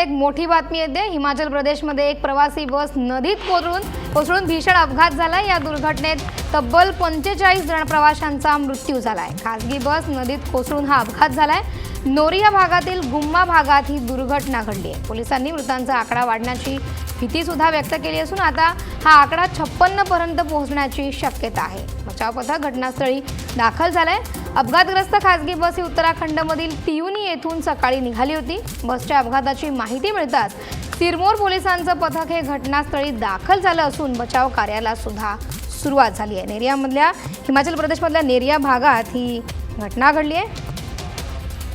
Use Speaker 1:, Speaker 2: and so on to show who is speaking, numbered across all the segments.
Speaker 1: एक मोठी बातमी येते. हिमाचल प्रदेशमध्ये एक प्रवासी बस नदीत कोसळून कोसळून भीषण अपघात झाला. या दुर्घटनेत तब्बल पंचेचाळीस जण प्रवाशांचा मृत्यू झालाय. खासगी बस नदीत कोसळून हा अपघात झालाय. नोरिया भागातील गुम्मा भागात ही दुर्घटना घडली आहे. पोलिसांनी मृतांचा आकडा वाढण्याची भीती सुद्धा व्यक्त केली असून आता हा आकडा छप्पन्न पर्यंत पोहोचण्याची शक्यता आहे. बचाव पथक घटनास्थळी दाखल झालंय. अपघातग्रस्त खासगी बस ही उत्तराखंडमधील तियुनी येथून सकाळी निघाली होती. बसच्या अपघाताची माहिती मिळताच सिरमोर पोलिसांचं पथक हे घटनास्थळी दाखल झालं असून बचाव कार्याला सुद्धा सुरुवात झाली आहे. नेरियामधल्या हिमाचल प्रदेशमधल्या नेरिया भागात ही घटना घडली आहे.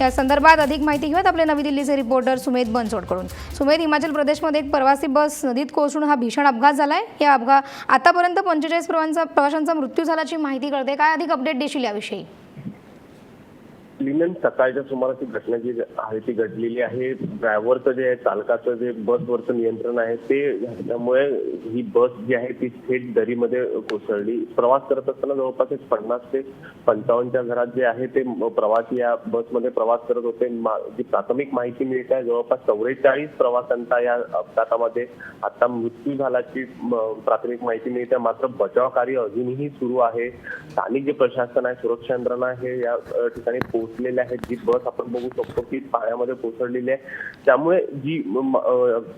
Speaker 1: या संदर्भात अधिक माहिती घेऊयात आपले नवी दिल्लीचे रिपोर्टर सुमेध बनसोडकडून. सुमेध हिमाचल प्रदेशमध्ये एक प्रवासी बस नदीत कोसळून हा भीषण अपघात झाला आहे या अपघात आतापर्यंत पंचेचाळीस प्रवासांचा प्रवाशांचा मृत्यू झाल्याची माहिती कळते. काय अधिक अपडेट देशील याविषयी?
Speaker 2: लिनन सकाळच्या सुमारास ही घटना जी आहे ती घडलेली आहे. ड्रायव्हरचं जे आहे चालकाचं जे बसवरचं नियंत्रण आहे ते त्यामुळे ही बस जी आहे ती थेट दरीमध्ये कोसळली. प्रवास करत असताना जवळपास एक पन्नास ते पंचावन्नच्या घरात जे आहे ते प्रवासी या बसमध्ये प्रवास करत होते. मा- जी प्राथमिक माहिती मिळते आहे जवळपास चौवेचाळीस प्रवाशांचा या अपघातामध्ये आता मृत्यू झाल्याची प्राथमिक माहिती मिळते. मात्र बचाव कार्य अजूनही सुरू आहे. स्थानिक जे प्रशासन आहे सुरक्षा यंत्रणा हे या ठिकाणी ठिकाणी पोहोचलेल्या आहेत जी बस आपण बघू शकतो की पाण्यामध्ये कोसळलेली आहे. त्यामुळे जी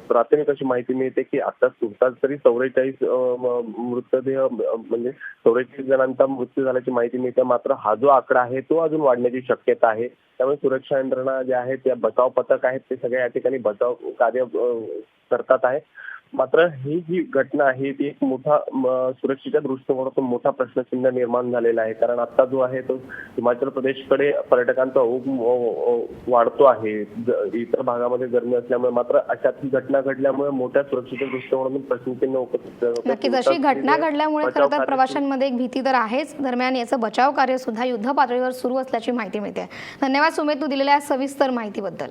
Speaker 2: प्राथमिक अशी माहिती मिळते की आता तुर्तास तरी चौवेचाळीस मृतदेह म्हणजे चौवेचाळीस जणांचा मृत्यू झाल्याची माहिती मिळते. मात्र हा जो आकडा आहे तो अजून वाढण्याची शक्यता आहे. त्यामुळे सुरक्षा यंत्रणा ज्या आहेत त्या बचाव पथक आहेत ते सगळ्या या ठिकाणी बचाव कार्य करतात आहे मात्र ही जी घटना आहे ती एक मोठा सुरक्षेच्या दृष्टिकोनातून मोठा प्रश्नचिन्ह निर्माण झालेला आहे. कारण आता जो आहे तो हिमाचल प्रदेशकडे पर्यटकांचा ओघ वाढतो आहे. इतर भागामध्ये गरमी असल्यामुळे मात्र अशात ही घटना घडल्यामुळे मोठ्या सुरक्षेच्या दृष्टिकोनातून प्रश्नचिन्ह उपस्थित
Speaker 1: नक्कीच अशी घटना घडल्यामुळे
Speaker 2: बचाव
Speaker 1: खरं तर प्रवाशांमध्ये एक भीती तर आहेच. दरम्यान याचं बचाव कार्य सुद्धा युद्ध पातळीवर सुरू असल्याची माहिती मिळते. धन्यवाद सुमेध तू दिलेल्या सविस्तर माहितीबद्दल.